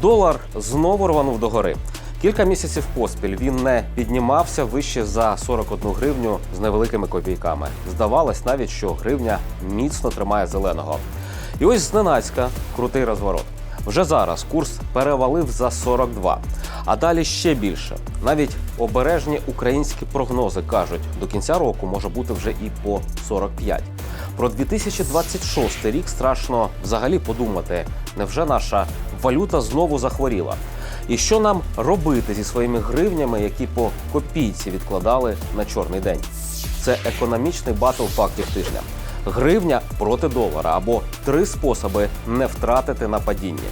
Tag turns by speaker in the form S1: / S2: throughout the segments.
S1: Долар знову рванув догори. Кілька місяців поспіль він не піднімався вище за 41 гривню з невеликими копійками. Здавалось навіть, що гривня міцно тримає зеленого. І ось зненацька крутий розворот. Вже зараз курс перевалив за 42, а далі ще більше. Навіть обережні українські прогнози кажуть, до кінця року може бути вже і по 45. Про 2026 рік страшно взагалі подумати, невже наша валюта знову захворіла? І що нам робити зі своїми гривнями, які по копійці відкладали на чорний день? Це економічний батл фактів тижня. Гривня проти долара або три способи не втратити на падінні.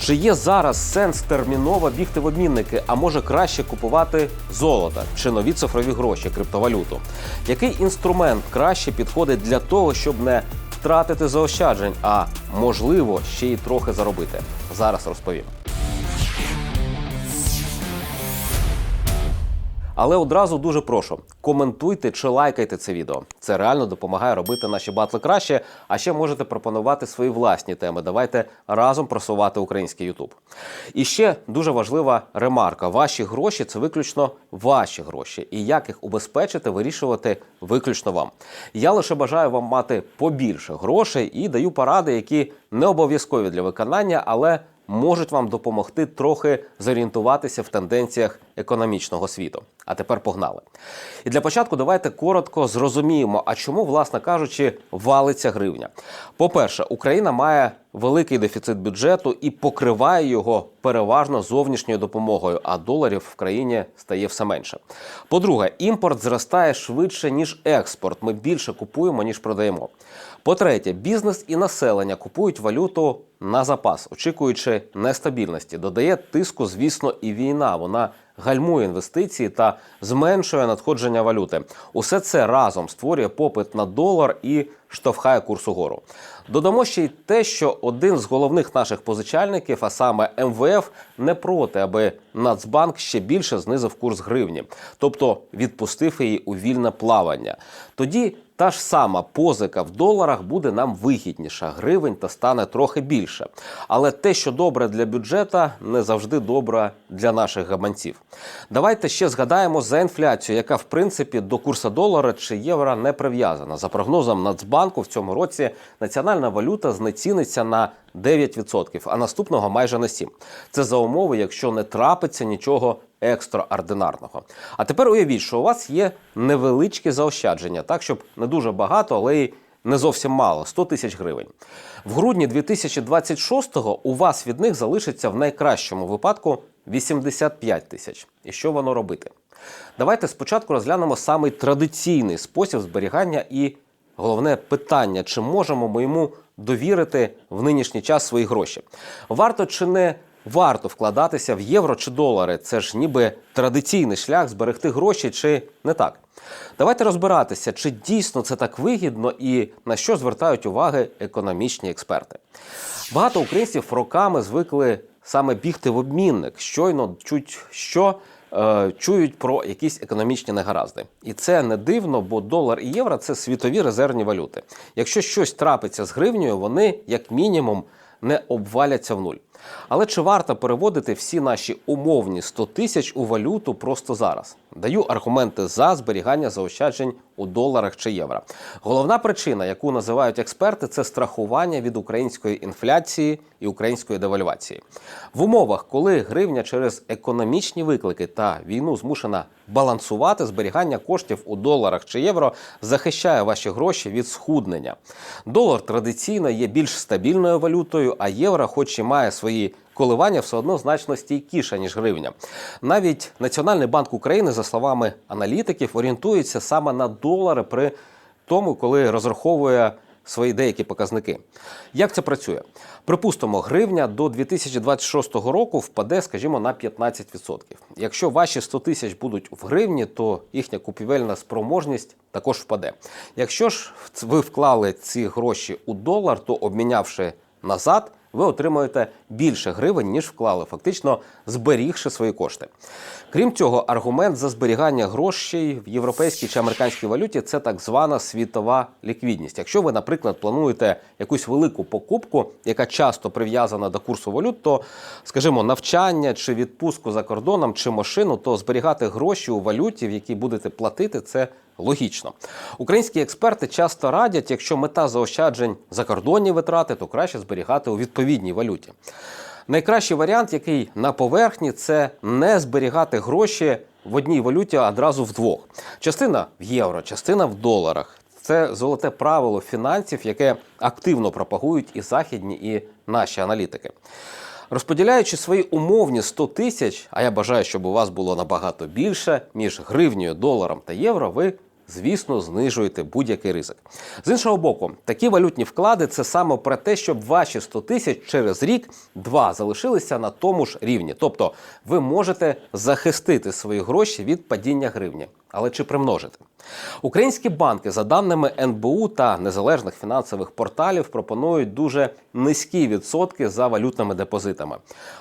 S1: Чи є зараз сенс терміново бігти в обмінники, а може краще купувати золото чи нові цифрові гроші, криптовалюту? Який інструмент краще підходить для того, щоб не втратити заощаджень, а можливо ще й трохи заробити? Зараз розповім. Але одразу дуже прошу, коментуйте чи лайкайте це відео. Це реально допомагає робити наші батли краще. А ще можете пропонувати свої власні теми. Давайте разом просувати український Ютуб. І ще дуже важлива ремарка: ваші гроші це виключно ваші гроші, і як їх убезпечити, вирішувати виключно вам. Я лише бажаю вам мати побільше грошей і даю поради, які не обов'язкові для виконання, але можуть вам допомогти трохи зорієнтуватися в тенденціях економічного світу. А тепер погнали. І для початку давайте коротко зрозуміємо, а чому, власне кажучи, валиться гривня. По-перше, Україна має великий дефіцит бюджету і покриває його переважно зовнішньою допомогою, а доларів в країні стає все менше. По-друге, імпорт зростає швидше ніж експорт. Ми більше купуємо ніж продаємо. По-третє, бізнес і населення купують валюту на запас, очікуючи нестабільності. Додає тиску, звісно, і війна. Вона гальмує інвестиції та зменшує надходження валюти. Усе це разом створює попит на долар і штовхає курс угору. Додамо ще й те, що один з головних наших позичальників, а саме МВФ, не проти, аби Нацбанк ще більше знизив курс гривні, тобто відпустив її у вільне плавання. Тоді та ж сама позика в доларах буде нам вигідніша, гривень та стане трохи більше. Але те, що добре для бюджета, не завжди добре для наших гаманців. Давайте ще згадаємо за інфляцію, яка в принципі до курсу долара чи євро не прив'язана. За прогнозом Нацбанку в цьому році національна валюта знеціниться на 9%, а наступного майже на 7%. Це за умови, якщо не трапиться нічого екстраординарного. А тепер уявіть, що у вас є невеличкі заощадження, так щоб не дуже багато, але й не зовсім мало 100 тисяч гривень. В грудні 2026-го у вас від них залишиться в найкращому випадку 85 тисяч. І що воно робити? Давайте спочатку розглянемо самий традиційний спосіб зберігання і головне питання: чи можемо ми йому довірити в нинішній час свої гроші? Варто чи не варто вкладатися в євро чи долари? Це ж ніби традиційний шлях зберегти гроші, чи не так? Давайте розбиратися, чи дійсно це так вигідно і на що звертають уваги економічні експерти. Багато українців роками звикли саме бігти в обмінник, щойно чуть що е, чують про якісь економічні негаразди. І це не дивно, бо долар і євро це світові резервні валюти. Якщо щось трапиться з гривнею, вони як мінімум не обваляться в нуль. Але чи варто переводити всі наші умовні 100 тисяч у валюту просто зараз? Даю аргументи за зберігання заощаджень у доларах чи євро. Головна причина, яку називають експерти, це страхування від української інфляції і української девальвації. В умовах, коли гривня через економічні виклики та війну змушена балансувати, зберігання коштів у доларах чи євро захищає ваші гроші від схуднення. Долар традиційно є більш стабільною валютою, а євро, хоч і має свої коливання, все одно значно стійкіше, ніж гривня. Навіть Національний банк України, за словами аналітиків, орієнтується саме на долари при тому, коли розраховує свої деякі показники. Як це працює? Припустимо, гривня до 2026 року впаде, скажімо, на 15%. Якщо ваші 100 тисяч будуть в гривні, то їхня купівельна спроможність також впаде. Якщо ж ви вклали ці гроші у долар, то обмінявши назад, ви отримуєте більше гривень, ніж вклали, фактично зберігши свої кошти. Крім цього, аргумент за зберігання грошей в європейській чи американській валюті це так звана світова ліквідність. Якщо ви, наприклад, плануєте якусь велику покупку, яка часто прив'язана до курсу валют, то, скажімо, навчання чи відпустку за кордоном чи машину, то зберігати гроші у валюті, в якій будете платити, це логічно. Українські експерти часто радять, якщо мета заощаджень закордонні витрати, то краще зберігати у відповідній валюті. Найкращий варіант, який на поверхні, це не зберігати гроші в одній валюті а одразу вдвох. Частина в євро, частина в доларах. Це золоте правило фінансів, яке активно пропагують і західні, і наші аналітики. Розподіляючи свої умовні 100 тисяч, а я бажаю, щоб у вас було набагато більше між гривнею, доларом та євро, ви звісно, знижуєте будь-який ризик. З іншого боку, такі валютні вклади це саме про те, щоб ваші 100 тисяч через рік два залишилися на тому ж рівні. Тобто ви можете захистити свої гроші від падіння гривні. Але чи примножити? Українські банки, за даними НБУ та незалежних фінансових порталів, пропонують дуже низькі відсотки за валютними депозитами.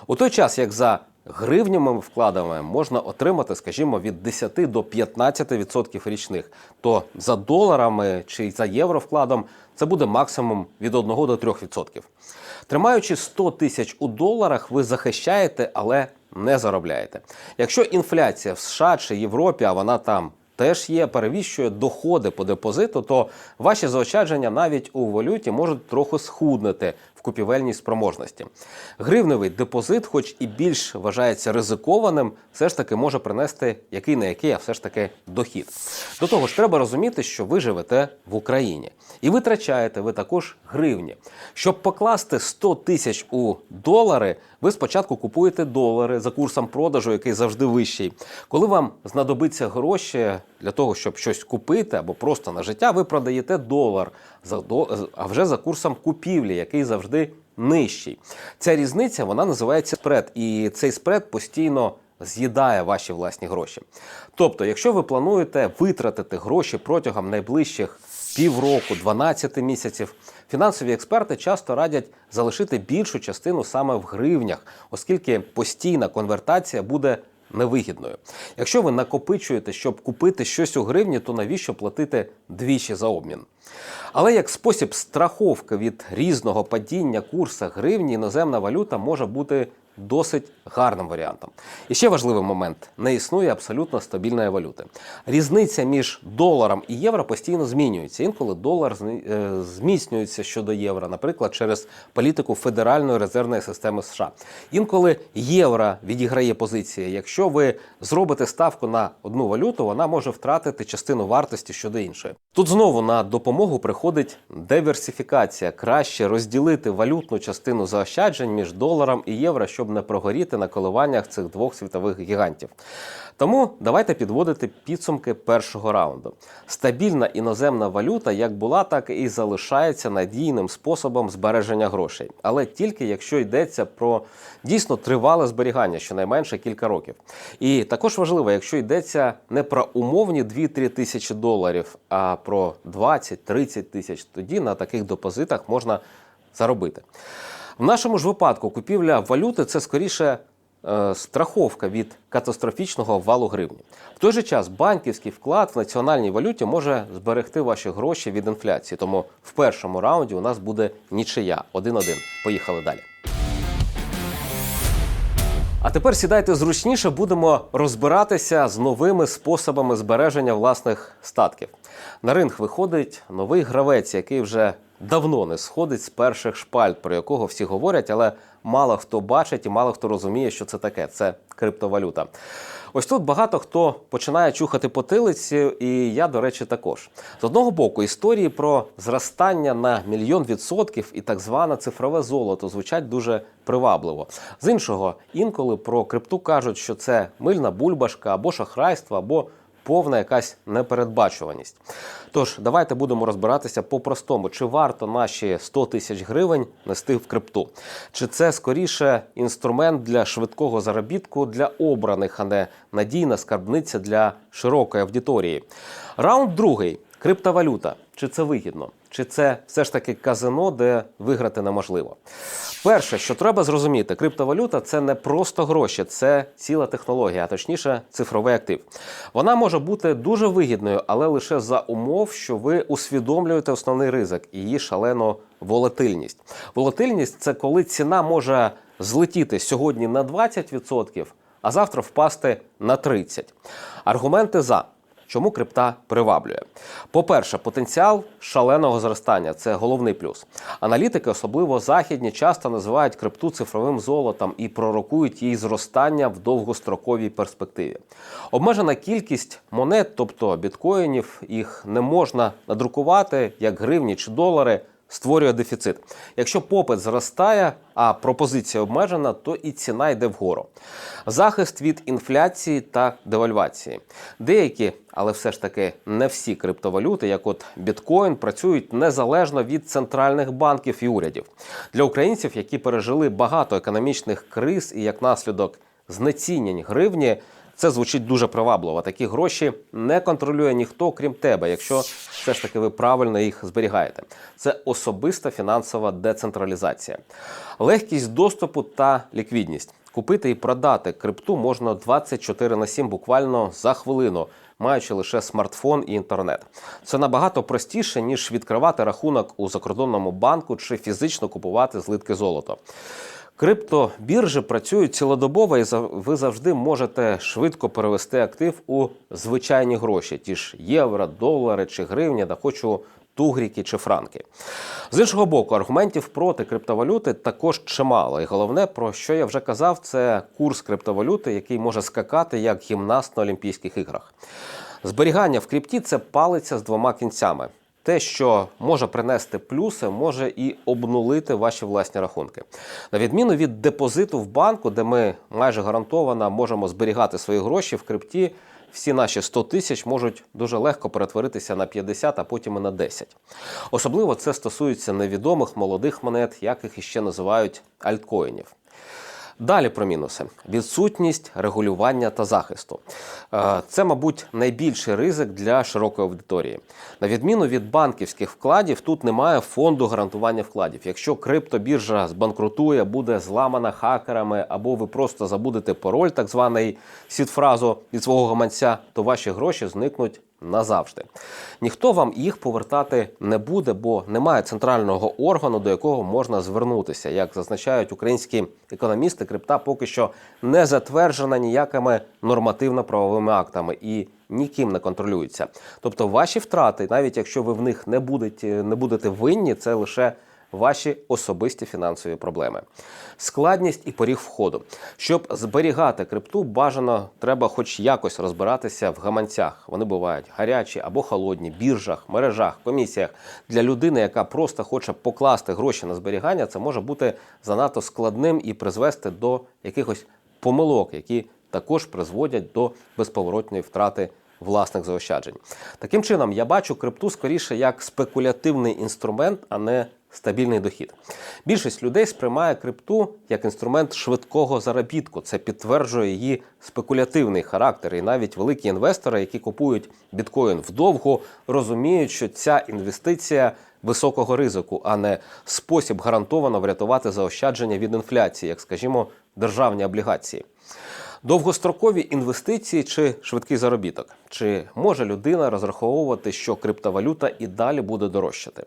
S1: У той час, як за гривневими вкладами можна отримати, скажімо, від 10 до 15% річних, то за доларами чи за євровкладом це буде максимум від 1 до 3%. Тримаючи 100 тисяч у доларах, ви захищаєте, але не заробляєте. Якщо інфляція в США чи Європі, а вона там теж є, перевіщує доходи по депозиту, то ваші заощадження навіть у валюті можуть трохи схуднути в купівельній спроможності. Гривневий депозит, хоч і більш вважається ризикованим, все ж таки може принести який не який, а все ж таки дохід. До того ж, треба розуміти, що ви живете в Україні і витрачаєте ви також гривні. Щоб покласти 100 тисяч у долари, ви спочатку купуєте долари за курсом продажу, який завжди вищий. Коли вам знадобиться гроші для того, щоб щось купити або просто на життя, ви продаєте долар за а вже за курсом купівлі, який завжди нижчий. Ця різниця вона називається спред, і цей спред постійно. З'їдає ваші власні гроші. Тобто, якщо ви плануєте витратити гроші протягом найближчих півроку, 12 місяців, фінансові експерти часто радять залишити більшу частину саме в гривнях, оскільки постійна конвертація буде невигідною. Якщо ви накопичуєте, щоб купити щось у гривні, то навіщо платити двічі за обмін? Але як спосіб страховки від різного падіння курсу гривні, іноземна валюта може бути досить гарним варіантом. І ще важливий момент: не існує абсолютно стабільної валюти. Різниця між доларом і євро постійно змінюється. Інколи долар е, зміцнюється щодо євро, наприклад, через політику Федеральної резервної системи США. Інколи євро відіграє позиції. Якщо ви зробите ставку на одну валюту, вона може втратити частину вартості щодо іншої. Тут знову на допомогу приходить диверсифікація. Краще розділити валютну частину заощаджень між доларом і євро, щоб не прогоріти на коливаннях цих двох світових гігантів. Тому давайте підводити підсумки першого раунду. Стабільна іноземна валюта як була, так і залишається надійним способом збереження грошей, але тільки якщо йдеться про дійсно тривале зберігання, щонайменше кілька років. І також важливо, якщо йдеться не про умовні 2-3 тисячі доларів, а про 20-30 тисяч, тоді на таких депозитах можна заробити. В нашому ж випадку купівля валюти це скоріше Е, страховка від катастрофічного валу гривні. В той же час банківський вклад в національній валюті може зберегти ваші гроші від інфляції. Тому в першому раунді у нас буде нічия 1-1. Поїхали далі. А тепер сідайте зручніше, будемо розбиратися з новими способами збереження власних статків. На ринг виходить новий гравець, який вже давно не сходить з перших шпальт, про якого всі говорять, але мало хто бачить і мало хто розуміє, що це таке. Це криптовалюта. Ось тут багато хто починає чухати потилиці, і я, до речі, також. З одного боку, історії про зростання на мільйон відсотків і так зване цифрове золото звучать дуже привабливо. З іншого, інколи про крипту кажуть, що це мильна бульбашка або шахрайство, або повна якась непередбачуваність. Тож, давайте будемо розбиратися по-простому, чи варто наші 100 тисяч гривень нести в крипту, чи це скоріше інструмент для швидкого заробітку для обраних, а не надійна скарбниця для широкої аудиторії. Раунд другий криптовалюта. Чи це вигідно? Чи це все ж таки казино, де виграти неможливо? Перше, що треба зрозуміти, криптовалюта це не просто гроші, це ціла технологія, а точніше, цифровий актив. Вона може бути дуже вигідною, але лише за умов, що ви усвідомлюєте основний ризик і її шалену волатильність. Волатильність це коли ціна може злетіти сьогодні на 20%, а завтра впасти на 30%. Аргументи за. Чому крипта приваблює? По-перше, потенціал шаленого зростання це головний плюс. Аналітики, особливо західні, часто називають крипту цифровим золотом і пророкують її зростання в довгостроковій перспективі. Обмежена кількість монет, тобто біткоїнів, їх не можна надрукувати як гривні чи долари. Створює дефіцит. Якщо попит зростає, а пропозиція обмежена, то і ціна йде вгору. Захист від інфляції та девальвації. Деякі, але все ж таки не всі криптовалюти, як от біткоін, працюють незалежно від центральних банків і урядів. Для українців, які пережили багато економічних криз і як наслідок знецінень гривні. Це звучить дуже привабливо. Такі гроші не контролює ніхто, крім тебе, якщо все ж таки ви правильно їх зберігаєте. Це особиста фінансова децентралізація, легкість доступу та ліквідність. Купити і продати крипту можна 24 на 7 буквально за хвилину, маючи лише смартфон і інтернет. Це набагато простіше ніж відкривати рахунок у закордонному банку чи фізично купувати злитки золота. Криптобіржі працюють цілодобово, і ви завжди можете швидко перевести актив у звичайні гроші, ті ж євро, долари чи гривні, да хочу тугріки чи франки. З іншого боку, аргументів проти криптовалюти також чимало. І головне, про що я вже казав, це курс криптовалюти, який може скакати як гімнаст на Олімпійських іграх. Зберігання в крипті це палиця з двома кінцями. Те, що може принести плюси, може і обнулити ваші власні рахунки. На відміну від депозиту в банку, де ми майже гарантовано можемо зберігати свої гроші в крипті, всі наші 100 тисяч можуть дуже легко перетворитися на 50, а потім і на 10. Особливо це стосується невідомих молодих монет, яких іще називають альткоїнів. Далі про мінуси: відсутність регулювання та захисту. Е, це, мабуть, найбільший ризик для широкої аудиторії. На відміну від банківських вкладів, тут немає фонду гарантування вкладів. Якщо криптобіржа збанкрутує, буде зламана хакерами, або ви просто забудете пароль, так званий сітфразу від свого гаманця, то ваші гроші зникнуть назавжди. Ніхто вам їх повертати не буде, бо немає центрального органу, до якого можна звернутися. Як зазначають українські економісти, крипта поки що не затверджена ніякими нормативно-правовими актами і ніким не контролюється. Тобто, ваші втрати, навіть якщо ви в них не будете, не будете винні, це лише ваші особисті фінансові проблеми. Складність і поріг входу. Щоб зберігати крипту, бажано треба хоч якось розбиратися в гаманцях. Вони бувають гарячі або холодні, біржах, мережах, комісіях. Для людини, яка просто хоче покласти гроші на зберігання, це може бути занадто складним і призвести до якихось помилок, які також призводять до безповоротної втрати власних заощаджень. Таким чином, я бачу крипту скоріше як спекулятивний інструмент, а не стабільний дохід. Більшість людей сприймає крипту як інструмент швидкого заробітку. Це підтверджує її спекулятивний характер. І навіть великі інвестори, які купують біткоін вдовго, розуміють, що ця інвестиція. Високого ризику, а не спосіб гарантовано врятувати заощадження від інфляції, як скажімо, державні облігації. Довгострокові інвестиції чи швидкий заробіток? Чи може людина розраховувати, що криптовалюта і далі буде дорожчати?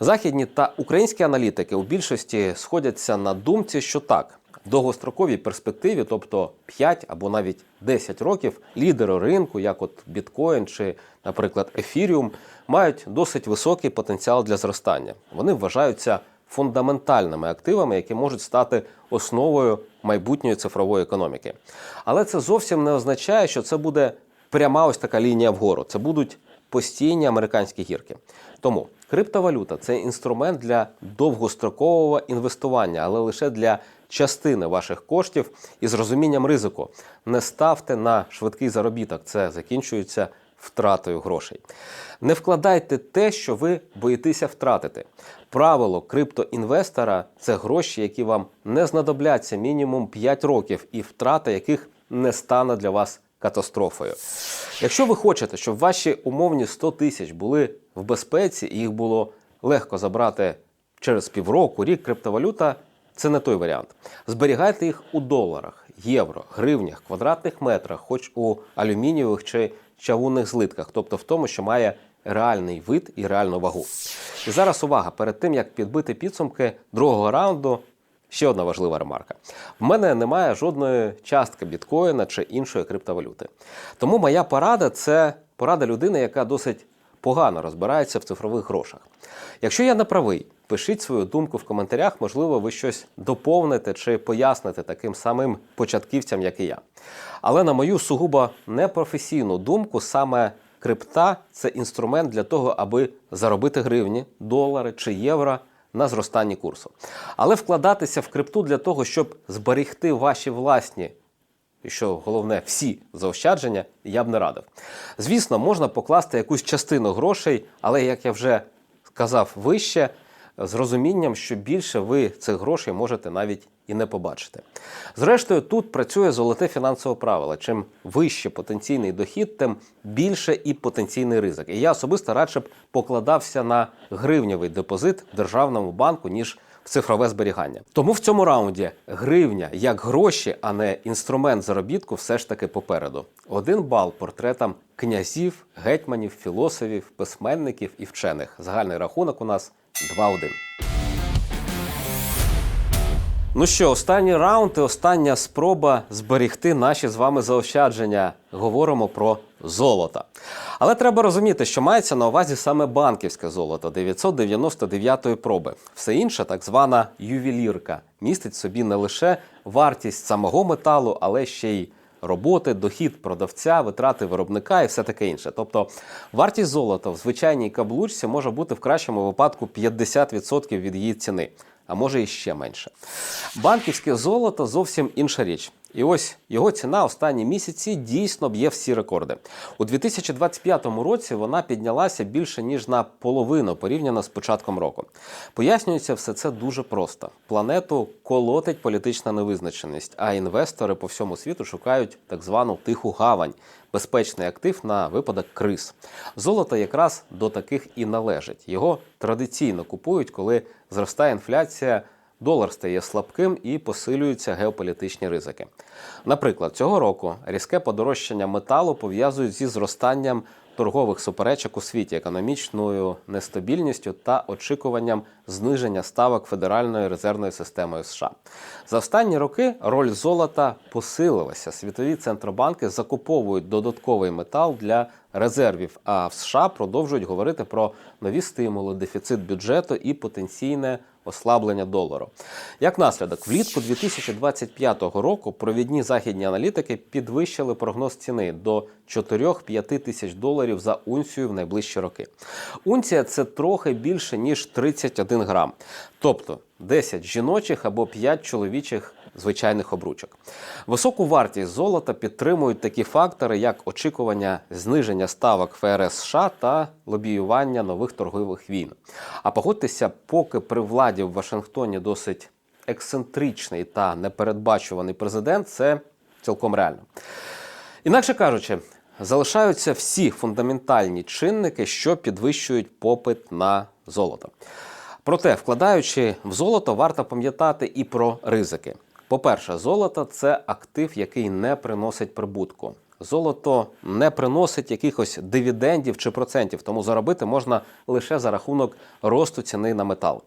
S1: Західні та українські аналітики у більшості сходяться на думці, що так. В довгостроковій перспективі, тобто 5 або навіть 10 років, лідери ринку, як от біткоін чи, наприклад, ефіріум, мають досить високий потенціал для зростання. Вони вважаються фундаментальними активами, які можуть стати основою майбутньої цифрової економіки. Але це зовсім не означає, що це буде пряма ось така лінія вгору. Це будуть постійні американські гірки. Тому криптовалюта це інструмент для довгострокового інвестування, але лише для частини ваших коштів із розумінням ризику. Не ставте на швидкий заробіток. Це закінчується втратою грошей. Не вкладайте те, що ви боїтеся втратити. Правило криптоінвестора це гроші, які вам не знадобляться мінімум 5 років, і втрата яких не стане для вас катастрофою. Якщо ви хочете, щоб ваші умовні 100 тисяч були в безпеці і їх було легко забрати через півроку, рік криптовалюта це не той варіант. Зберігайте їх у доларах, євро, гривнях, квадратних метрах, хоч у алюмінієвих чи чавунних злитках, тобто в тому, що має реальний вид і реальну вагу. І зараз увага перед тим як підбити підсумки другого раунду. Ще одна важлива ремарка: в мене немає жодної частки біткоїна чи іншої криптовалюти. Тому моя порада це порада людини, яка досить погано розбирається в цифрових грошах. Якщо я не правий, пишіть свою думку в коментарях, можливо, ви щось доповните чи поясните таким самим початківцям, як і я. Але на мою сугубо непрофесійну думку, саме крипта це інструмент для того, аби заробити гривні, долари чи євро на зростанні курсу. Але вкладатися в крипту для того, щоб зберегти ваші власні і що головне, всі заощадження я б не радив. Звісно, можна покласти якусь частину грошей, але як я вже сказав вище, з розумінням, що більше ви цих грошей можете навіть і не побачити. Зрештою, тут працює золоте фінансове правило. Чим вище потенційний дохід, тим більше і потенційний ризик. І я особисто радше б покладався на гривневий депозит в державному банку, ніж в цифрове зберігання. Тому в цьому раунді гривня як гроші, а не інструмент заробітку, все ж таки попереду. Один бал портретам князів, гетьманів, філософів, письменників і вчених. Загальний рахунок у нас 2-1. Ну що, останній раунд і остання спроба зберегти наші з вами заощадження. Говоримо про золото. Але треба розуміти, що мається на увазі саме банківське золото 999-ї проби. Все інше, так звана ювелірка, містить собі не лише вартість самого металу, але ще й роботи, дохід продавця, витрати виробника і все таке інше. Тобто вартість золота в звичайній каблучці може бути в кращому випадку 50% від її ціни а може і ще менше. Банківське золото зовсім інша річ. І ось його ціна останні місяці дійсно б'є всі рекорди. У 2025 році вона піднялася більше ніж на половину порівняно з початком року. Пояснюється все це дуже просто: планету колотить політична невизначеність, а інвестори по всьому світу шукають так звану тиху гавань, безпечний актив на випадок криз. Золото якраз до таких і належить. Його традиційно купують, коли зростає інфляція. Долар стає слабким і посилюються геополітичні ризики. Наприклад, цього року різке подорожчання металу пов'язують зі зростанням торгових суперечок у світі, економічною нестабільністю та очікуванням зниження ставок Федеральної резервної системи США. За останні роки роль золота посилилася. Світові центробанки закуповують додатковий метал для резервів. А в США продовжують говорити про нові стимули, дефіцит бюджету і потенційне ослаблення долару. Як наслідок, влітку 2025 року провідні західні аналітики підвищили прогноз ціни до 4-5 тисяч доларів за унцію в найближчі роки. Унція це трохи більше ніж 31 грам, тобто 10 жіночих або 5 чоловічих звичайних обручок. Високу вартість золота підтримують такі фактори, як очікування зниження ставок ФРС США та лобіювання нових торгових війн. А погодьтеся, поки при владі в Вашингтоні досить ексцентричний та непередбачуваний президент, це цілком реально. Інакше кажучи, залишаються всі фундаментальні чинники, що підвищують попит на золото. Проте, вкладаючи в золото, варто пам'ятати і про ризики. По-перше, золото це актив, який не приносить прибутку. Золото не приносить якихось дивідендів чи процентів, тому заробити можна лише за рахунок росту ціни на метал.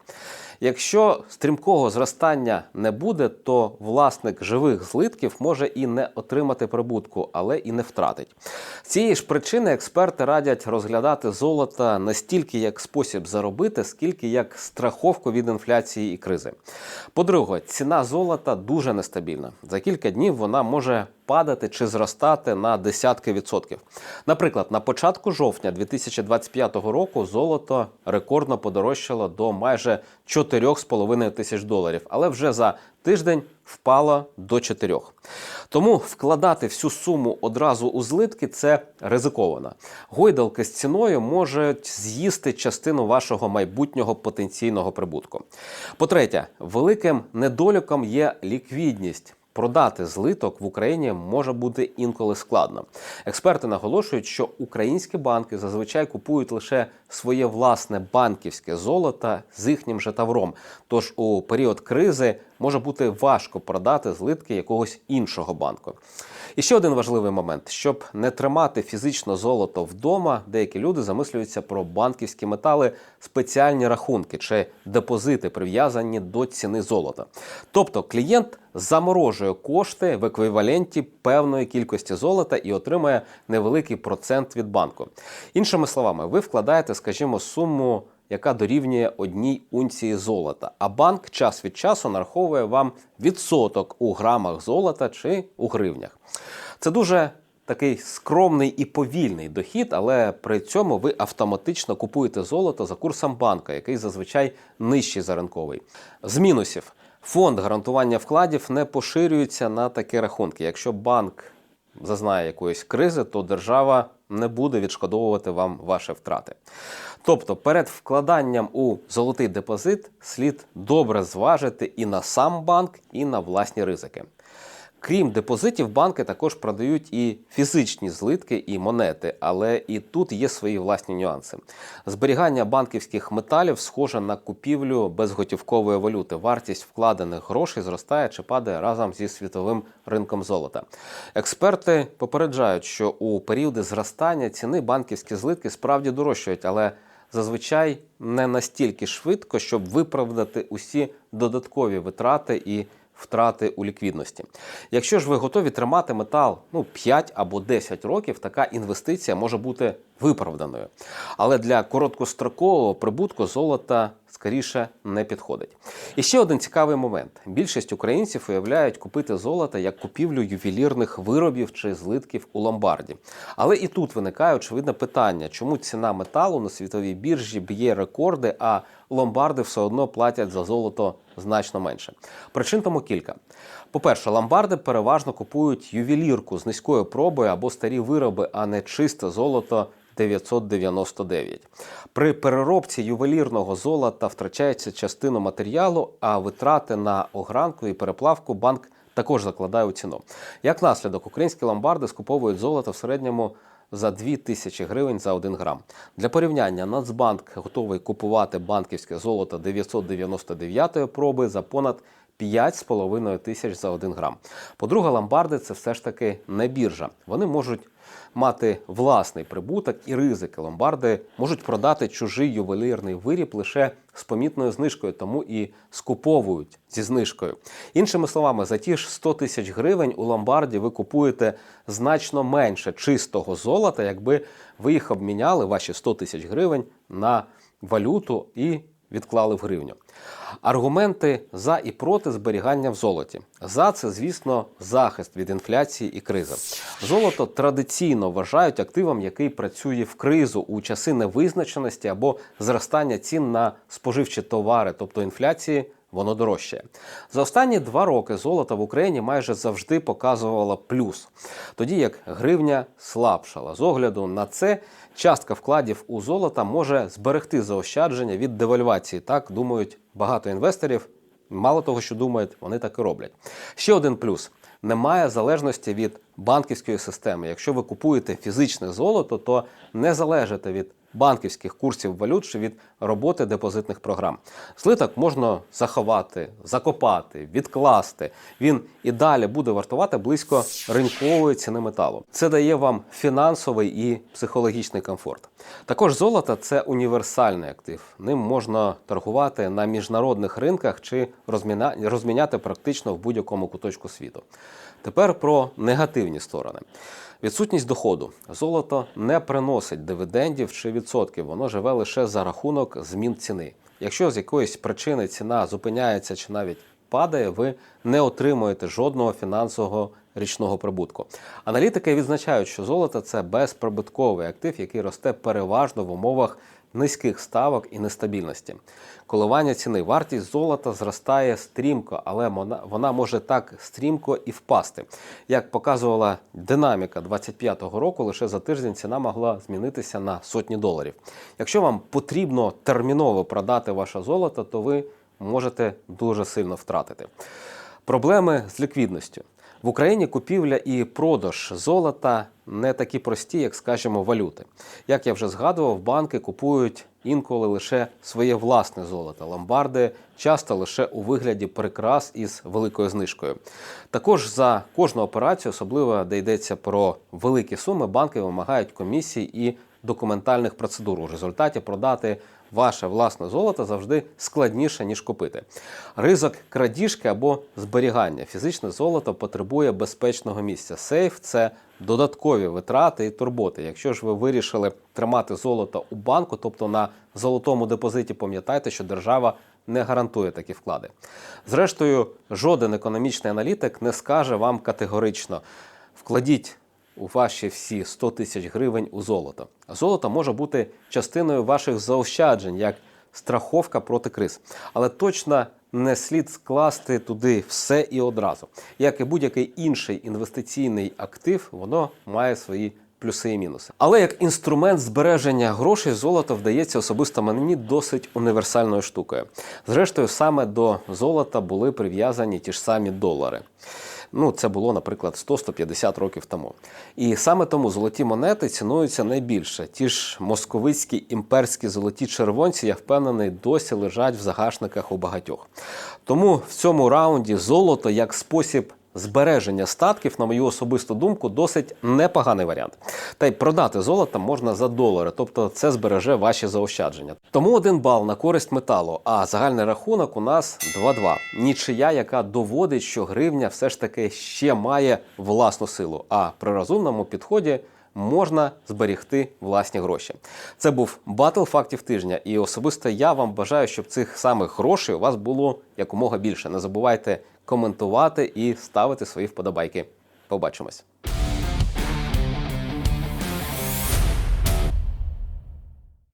S1: Якщо стрімкого зростання не буде, то власник живих злитків може і не отримати прибутку, але і не втратить. З цієї ж причини експерти радять розглядати золото не стільки як спосіб заробити, скільки як страховку від інфляції і кризи. По-друге, ціна золота дуже нестабільна. За кілька днів вона може падати чи зростати на десятки відсотків. Наприклад, на початку жовтня 2025 року золото рекордно подорожчало до майже 4,5 тисяч доларів, але вже за тиждень впало до 4. Тому вкладати всю суму одразу у злитки це ризиковано. Гойдалки з ціною можуть з'їсти частину вашого майбутнього потенційного прибутку. По-третє, великим недоліком є ліквідність. Продати злиток в Україні може бути інколи складно. Експерти наголошують, що українські банки зазвичай купують лише своє власне банківське золото з їхнім же тавром. Тож у період кризи може бути важко продати злитки якогось іншого банку. І ще один важливий момент: щоб не тримати фізично золото вдома, деякі люди замислюються про банківські метали, спеціальні рахунки чи депозити, прив'язані до ціни золота. Тобто клієнт заморожує кошти в еквіваленті певної кількості золота і отримує невеликий процент від банку. Іншими словами, ви вкладаєте, скажімо, суму. Яка дорівнює одній унції золота, а банк час від часу нараховує вам відсоток у грамах золота чи у гривнях. Це дуже такий скромний і повільний дохід, але при цьому ви автоматично купуєте золото за курсом банка, який зазвичай нижчий за ринковий. З мінусів фонд гарантування вкладів не поширюється на такі рахунки. Якщо банк зазнає якоїсь кризи, то держава не буде відшкодовувати вам ваші втрати. Тобто, перед вкладанням у золотий депозит слід добре зважити і на сам банк, і на власні ризики. Крім депозитів, банки також продають і фізичні злитки і монети, але і тут є свої власні нюанси. Зберігання банківських металів схоже на купівлю безготівкової валюти. Вартість вкладених грошей зростає чи падає разом зі світовим ринком золота. Експерти попереджають, що у періоди зростання ціни банківські злитки справді дорожчають, але зазвичай не настільки швидко, щоб виправдати усі додаткові витрати і втрати у ліквідності. Якщо ж ви готові тримати метал ну 5 або 10 років, така інвестиція може бути виправданою. Але для короткострокового прибутку золота скоріше не підходить. І ще один цікавий момент: більшість українців уявляють купити золото як купівлю ювелірних виробів чи злитків у ломбарді. Але і тут виникає очевидне питання, чому ціна металу на світовій біржі б'є рекорди, а ломбарди все одно платять за золото значно менше. Причин тому кілька. По-перше, ломбарди переважно купують ювелірку з низькою пробою або старі вироби, а не чисте золото 999. При переробці ювелірного золота втрачається частина матеріалу, а витрати на огранку і переплавку банк також закладає у ціну. Як наслідок, українські ломбарди скуповують золото в середньому за 2 тисячі гривень за 1 грам. Для порівняння Нацбанк готовий купувати банківське золото 999 проби за понад 5,5 тисяч за 1 грам. По-друге, ломбарди це все ж таки не біржа. Вони можуть мати власний прибуток і ризики. Ломбарди можуть продати чужий ювелірний виріб лише з помітною знижкою, тому і скуповують зі знижкою. Іншими словами, за ті ж 100 тисяч гривень у ломбарді ви купуєте значно менше чистого золота, якби ви їх обміняли, ваші 100 тисяч гривень, на валюту і відклали в гривню. Аргументи за і проти зберігання в золоті. За це, звісно, захист від інфляції і кризи. Золото традиційно вважають активом, який працює в кризу у часи невизначеності або зростання цін на споживчі товари, тобто інфляції. Воно дорожчає. За останні два роки золото в Україні майже завжди показувало плюс, тоді як гривня слабшала. З огляду на це частка вкладів у золото може зберегти заощадження від девальвації. Так думають багато інвесторів. Мало того, що думають, вони так і роблять. Ще один плюс: немає залежності від банківської системи. Якщо ви купуєте фізичне золото, то не залежите від банківських курсів валют чи від роботи депозитних програм. Злиток можна заховати, закопати, відкласти. Він і далі буде вартувати близько ринкової ціни металу. Це дає вам фінансовий і психологічний комфорт. Також золото це універсальний актив. Ним можна торгувати на міжнародних ринках чи розміняти практично в будь-якому куточку світу. Тепер про негативні сторони. Відсутність доходу. Золото не приносить дивідендів чи відсотків, воно живе лише за рахунок змін ціни. Якщо з якоїсь причини ціна зупиняється чи навіть падає, ви не отримуєте жодного фінансового річного прибутку. Аналітики відзначають, що золото це безприбутковий актив, який росте переважно в умовах низьких ставок і нестабільності. Коливання ціни, вартість золота зростає стрімко, але вона, може так стрімко і впасти. Як показувала динаміка 25-го року, лише за тиждень ціна могла змінитися на сотні доларів. Якщо вам потрібно терміново продати ваше золото, то ви можете дуже сильно втратити. Проблеми з ліквідністю. В Україні купівля і продаж золота не такі прості, як скажімо, валюти. Як я вже згадував, банки купують інколи лише своє власне золото. Ломбарди часто лише у вигляді прикрас із великою знижкою. Також за кожну операцію, особливо де йдеться про великі суми, банки вимагають комісій і документальних процедур. У результаті продати ваше власне золото завжди складніше, ніж купити. Ризик крадіжки або зберігання. Фізичне золото потребує безпечного місця. Сейф це додаткові витрати і турботи. Якщо ж ви вирішили тримати золото у банку, тобто на золотому депозиті, пам'ятайте, що держава не гарантує такі вклади. Зрештою, жоден економічний аналітик не скаже вам категорично: вкладіть ваші всі 100 тисяч гривень у золото. Золото може бути частиною ваших заощаджень як страховка проти криз, але точно не слід скласти туди все і одразу. Як і будь-який інший інвестиційний актив, воно має свої плюси і мінуси. Але як інструмент збереження грошей золото вдається особисто мені досить універсальною штукою. Зрештою, саме до золота були прив'язані ті ж самі долари. Ну, це було, наприклад, 100-150 років тому. І саме тому золоті монети цінуються найбільше. Ті ж московицькі імперські золоті червонці, я впевнений, досі лежать в загашниках у багатьох. Тому в цьому раунді золото як спосіб. Збереження статків, на мою особисту думку, досить непоганий варіант. Та й продати золото можна за долари, тобто це збереже ваші заощадження. Тому один бал на користь металу, а загальний рахунок у нас 2-2. Нічия, яка доводить, що гривня все ж таки ще має власну силу. А при розумному підході можна зберігти власні гроші. Це був батл фактів тижня, і особисто я вам бажаю, щоб цих самих грошей у вас було якомога більше. Не забувайте коментувати і ставити свої вподобайки. Побачимось.